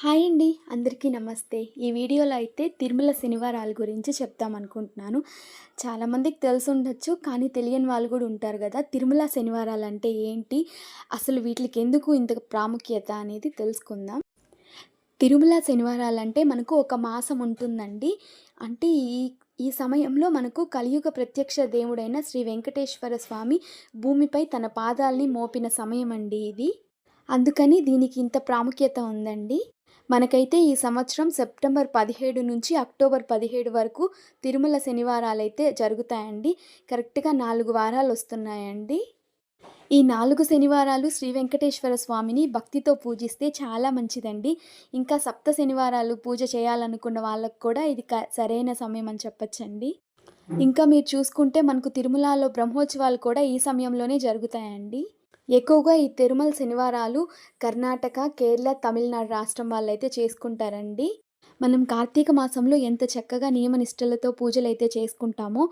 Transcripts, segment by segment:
Hi అండి అందరికీ నమస్తే. ఈ వీడియోలో అయితే తిరుమల శనివారాల గురించి చెప్తాం అనుకుంటున్నాను. చాలామందికి తెలిసి ఉండొచ్చు కానీ తెలియని వాళ్ళు కూడా ఉంటారు కదా. తిరుమల శనివారాలు అంటే ఏంటి? అసలు వీటికి ఎందుకు ఇంత ప్రాముఖ్యత అనేది తెలుసుకుందాం. తిరుమల శనివారాలు అంటే మనకు ఒక మాసం ఉంటుందండి. అంటే ఈ ఈ సమయంలో మనకు కలియుగ ప్రత్యక్ష దేవుడైన శ్రీ వెంకటేశ్వర స్వామి భూమిపై తన పాదాల్ని మోపిన సమయం అండి ఇది. అందుకని దీనికి ఇంత ప్రాముఖ్యత ఉందండి. మనకైతే ఈ సంవత్సరం సెప్టెంబర్ పదిహేడు నుంచి అక్టోబర్ పదిహేడు వరకు తిరుమల శనివారాలు అయితే జరుగుతాయండి. కరెక్ట్గా నాలుగు వారాలు వస్తున్నాయండి. ఈ నాలుగు శనివారాలు శ్రీ వెంకటేశ్వర స్వామిని భక్తితో పూజిస్తే చాలా మంచిదండి. ఇంకా సప్త శనివారాలు పూజ చేయాలనుకున్న వాళ్ళకు కూడా ఇది క సరైన సమయం అని చెప్పచ్చండి. ఇంకా మీరు చూసుకుంటే మనకు తిరుమలలో బ్రహ్మోత్సవాలు కూడా ఈ సమయంలోనే జరుగుతాయండి. ఎక్కువగా ఈ తిరుమల శనివారాలు కర్ణాటక కేరళ తమిళనాడు రాష్ట్రం వాళ్ళైతే చేసుకుంటారండి. మనం కార్తీక మాసంలో ఎంత చక్కగా నియమనిష్టలతో పూజలు అయితే చేసుకుంటామో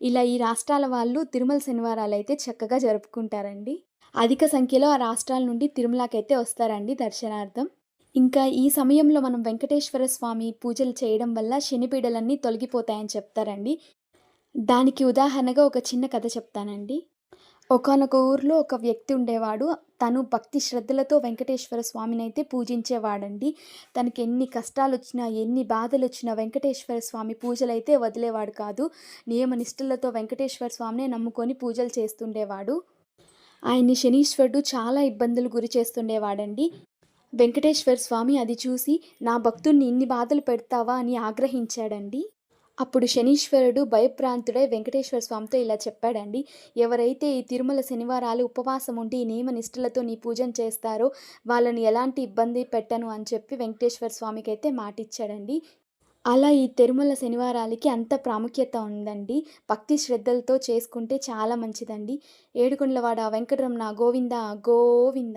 ఇలా ఈ రాష్ట్రాల వాళ్ళు తిరుమల శనివారాలు అయితే చక్కగా జరుపుకుంటారండి. అధిక సంఖ్యలో ఆ రాష్ట్రాల నుండి తిరుమలకైతే వస్తారండి దర్శనార్థం. ఇంకా ఈ సమయంలో మనం వెంకటేశ్వర స్వామి పూజలు చేయడం వల్ల శనిపీడలన్నీ తొలగిపోతాయని చెప్తారండి. దానికి ఉదాహరణగా ఒక చిన్న కథ చెప్తానండి. ఒకానొక ఊర్లో ఒక వ్యక్తి ఉండేవాడు. తను భక్తి శ్రద్ధలతో వెంకటేశ్వర స్వామిని అయితే పూజించేవాడండి. తనకి ఎన్ని కష్టాలు వచ్చినా ఎన్ని బాధలు వచ్చినా వెంకటేశ్వర స్వామి పూజలు అయితే వదిలేవాడు కాదు. నియమ నిష్ఠలతో వెంకటేశ్వర స్వామినే నమ్ముకొని పూజలు చేస్తుండేవాడు. ఆయన్ని శనీశ్వరుడు చాలా ఇబ్బందులు గురి చేస్తుండేవాడండి. వెంకటేశ్వర స్వామి అది చూసి నా భక్తుడిని ఇన్ని బాధలు పెడతావా? అని ఆగ్రహించాడండి. అప్పుడు శనీశ్వరుడు భయప్రాంతుడై వెంకటేశ్వర స్వామితో ఇలా చెప్పాడండి ఎవరైతే ఈ తిరుమల శనివారాలు ఉపవాసం ఉండి ఈ నియమ నిష్ఠలతో నీ పూజను చేస్తారో వాళ్ళని ఎలాంటి ఇబ్బంది పెట్టను అని చెప్పి వెంకటేశ్వర స్వామికి అయితే మాటిచ్చాడండి. అలా ఈ తిరుమల శనివారాలకి అంత ప్రాముఖ్యత ఉందండి. భక్తి శ్రద్ధలతో చేసుకుంటే చాలా మంచిదండి. ఏడుకొండలవాడ వెంకటరమణ గోవింద గోవింద.